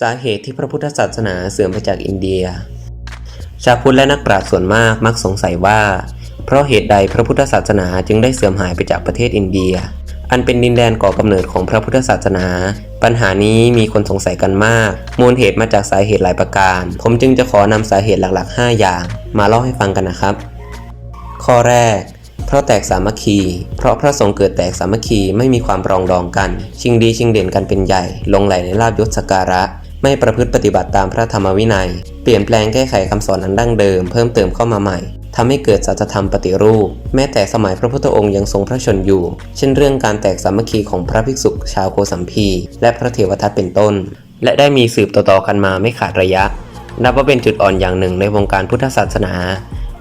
สาเหตุที่พระพุทธศาสนาเสื่อมไปจากอินเดีย ชาวพุทธและนักปราชญ์ส่วนมากมักสงสัยว่า เพราะเหตุใดพระพุทธศาสนาจึงได้เสื่อมหายไปจากประเทศอินเดีย อันเป็นดินแดนก่อกำเนิดของพระพุทธศาสนา ปัญหานี้มีคนสงสัยกันมาก มูลเหตุมาจากสาเหตุหลายประการ ผมจึงจะขอนำสาเหตุหลักๆ 5 อย่าง มาเล่าให้ฟังกันนะครับ ข้อแรก ราะแตกสามัคคี เพราะพระสงฆ์เกิดแตกสามัคคีไม่มีความปรองดองกัน ชิงดีชิงเด่นกันเป็นใหญ่ ลงไหลในลาบยศสการะ ไม่ประพฤติปฏิบัติตามพระธรรมวินัย เปลี่ยนแปลงแก้ไขคำสอนอันดั้งเดิมเพิ่มเติมเข้ามาใหม่ทำให้เกิดสัจธรรมปฏิรูป แม้แต่สมัยพระพุทธองค์ยังทรงพระชนอยู่ เช่นเรื่องการแตกสามัคคีของพระภิกษุชาวโกสัมพี และพระเทวทัตเป็นต้น และได้มีสืบต่อๆกันมาไม่ขาดระยะ นับว่าเป็นจุดอ่อนอย่างหนึ่งในวงการพุทธศาสนา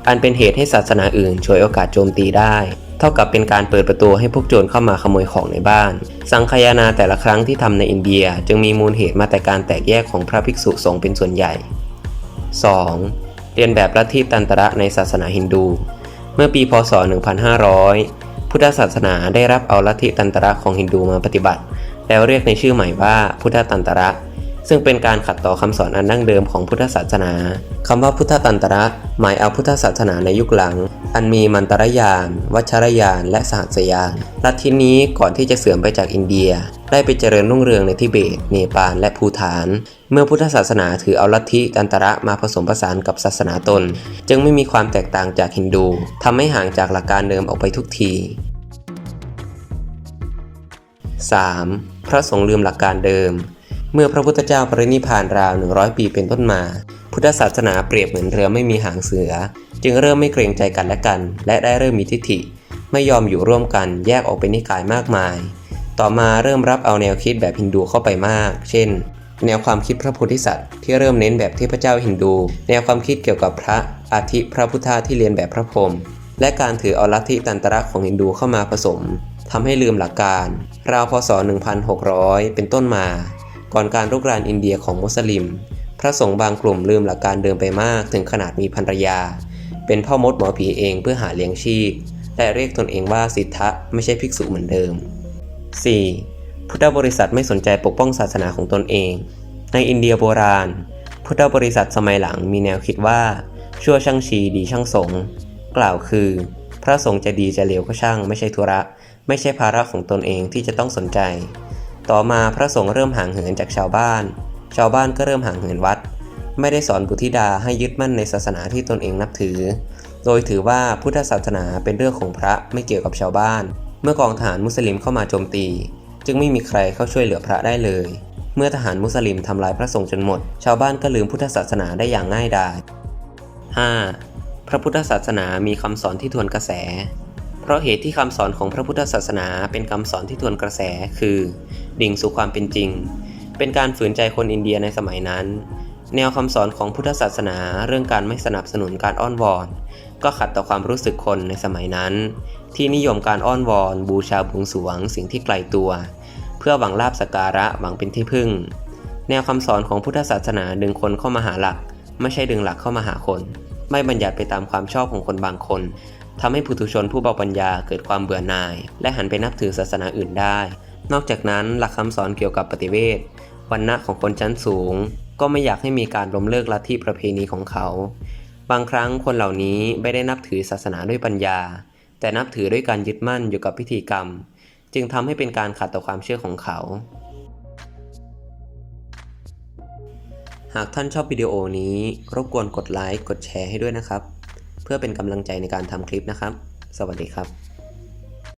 อันเป็นเหตุให้ศาสนาอื่นฉวยโอกาสโจมตีได้ เท่ากับเป็นการเปิดประตูให้พวกโจรเข้ามาขโมยของในบ้าน สังคายนาแต่ละครั้งที่ทำในอินเดียจึงมีมูลเหตุมาแต่การแตกแยกของพระภิกษุสงฆ์เป็นส่วนใหญ่ 2. เรียนแบบลัทธิตันตระในศาสนาฮินดู เมื่อปีพศ 1500 พุทธศาสนาได้รับเอาลัทธิตันตระของฮินดูมาปฏิบัติ แล้วเรียกในชื่อใหม่ว่าพุทธตันตระ ซึ่งเป็นการขัดต่อคำสอนอันดั้งเดิมของพุทธศาสนาคำว่าพุทธตันตระหมายเอาพุทธศาสนาในยุคหลัง อันมีมันตรยาน วัชรยาน และสหัสยานลัทธินี้ก่อนที่จะเสื่อมไปจากอินเดีย ได้ไปเจริญรุ่งเรืองในทิเบต เนปาล และภูฐาน เมื่อพุทธศาสนาถือเอาลัทธิตันตระมาผสมผสานกับศาสนาตน จึงไม่มีความแตกต่างจากฮินดูทำให้ห่างจากหลักการเดิมออกไปทุกที 3. พระสงฆ์ลืมหลักการเดิม เมื่อพระพุทธเจ้าปรินิพานราว 100 ปีเป็นต้นมา พุทธศาสนาเปรียบเหมือนเรือไม่มีหางเสือ จึงเริ่มไม่เกรงใจกันและกัน และได้เริ่มมีทิฏฐิ ไม่ยอมอยู่ร่วมกันแยกออกเป็นนิกายมากมาย ต่อมาเริ่มรับเอาแนวคิดแบบฮินดูเข้าไปมาก เช่น แนวความคิดพระโพธิสัตว์ที่เริ่มเน้นแบบเทพเจ้าฮินดู แนวความคิดเกี่ยวกับพระอาทิพระพุทธาที่เรียนแบบพระพรหมและการถือเอาลัทธิตันตระของฮินดูเข้ามาผสมทำให้ลืมหลักการ ราวพศ 1600 เป็นต้นมา ก่อนการรุกรานอินเดียของมุสลิม พระสงฆ์บางกลุ่มลืมหลักการเดิมไปมากถึงขนาดมีภรรยา เป็นพ่อมดหมอผีเองเพื่อหาเลี้ยงชีพ และเรียกตนเองว่าสิทธะไม่ใช่ภิกษุเหมือนเดิม 4. พุทธบริษัทไม่สนใจปกป้องศาสนาของตนเอง ในอินเดียโบราณ พุทธบริษัทสมัยหลังมีแนวคิดว่า ชั่วช่างชีดีช่างสงกล่าวคือ พระสงฆ์จะดีจะเลวก็ช่าง ไม่ใช่ธุระ ไม่ใช่ภาระของตนเองที่จะต้องสนใจ ต่อมาพระสงฆ์เริ่มห่างเหินจากชาวบ้าน ชาวบ้านก็เริ่มห่างเหินวัด ไม่ได้สอนบุตรธิดาให้ยึดมั่นในศาสนาที่ตนเองนับถือ โดยถือว่าพุทธศาสนาเป็นเรื่องของพระไม่เกี่ยวกับชาวบ้าน เมื่อกองทหารมุสลิมเข้ามาโจมตี จึงไม่มีใครเข้าช่วยเหลือพระได้เลย เมื่อทหารมุสลิมทำลายพระสงฆ์จนหมด ชาวบ้านก็ลืมพุทธศาสนาได้อย่างง่ายดาย 5. พระพุทธศาสนามีคำสอนที่ทวนกระแส เพราะเหตุที่คำสอนของพระพุทธศาสนาเป็นคำสอนที่ทวนกระแสคือ ดิ่งสู่ความเป็นจริง เป็นการฝืนใจคนอินเดียในสมัยนั้น แนวคำสอนของพุทธศาสนาเรื่องการไม่สนับสนุนการอ้อนวอน ก็ขัดต่อความรู้สึกคนในสมัยนั้น ที่นิยมการอ้อนวอน บูชาบวงสรวง สิ่งที่ไกลตัว เพื่อหวังลาบสกการะหวังเป็นที่พึ่ง แนวคำสอนของพุทธศาสนาดึงคนเข้ามาหาหลัก ไม่ใช่ดึงหลักเข้ามาหาคน ไม่บัญญัติไปตามความชอบของคนบางคน ทำให้ผู้ทุชนผู้เบาปัญญาเกิดความเบื่อหน่าย และหันไปนับถือศาสนาอื่นได้ นอกจากนั้นหลักคำสอนเกี่ยวกับปฏิเวทวันณะของคนชั้นสูง ก็ไม่อยากให้มีการล้มเลิกลัทธิประเพณีของเขา บางครั้งคนเหล่านี้ไม่ได้นับถือศาสนาด้วยปัญญา แต่นับถือด้วยการยึดมั่นอยู่กับพิธีกรรม จึงทำให้เป็นการขัดต่อความเชื่อของเขา หากท่านชอบวิดีโอนี้รบกวนกดไลค์กดแชร์ให้ด้วยนะครับ เพื่อเป็นกำลังใจในการทำคลิปนะครับ สวัสดีครับ